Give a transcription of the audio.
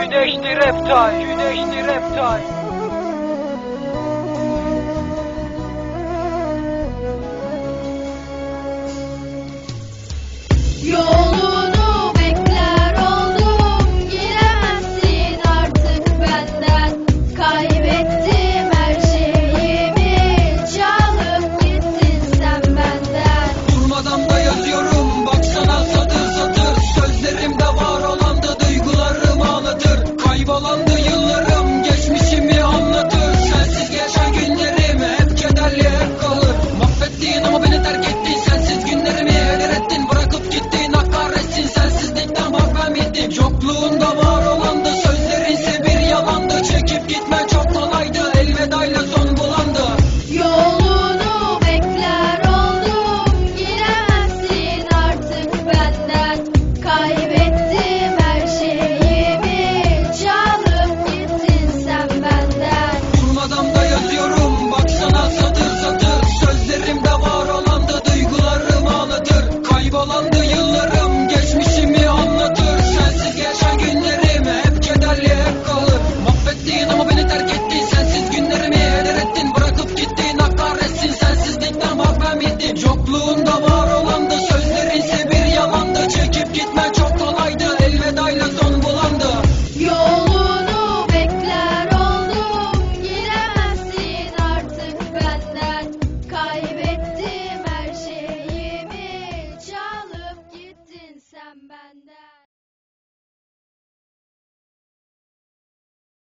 Güneşli reptal, güneşli reptal. Yalandı yıllarım geçmişimi anlatır. Sensiz geçen günlerim hep kederli hep kalır. Mahvettin ama beni terk ettin Sensiz günlerimi erettin Bırakıp gittin hakaretsin Sensizlikten bak ben bittim Yokluğunda var olandı Sözlerinse bir yalandı. Çekip gitmen çok kolaydı Elvedayla son bulandı. Yolunu bekler oldum Giremezsin artık benden.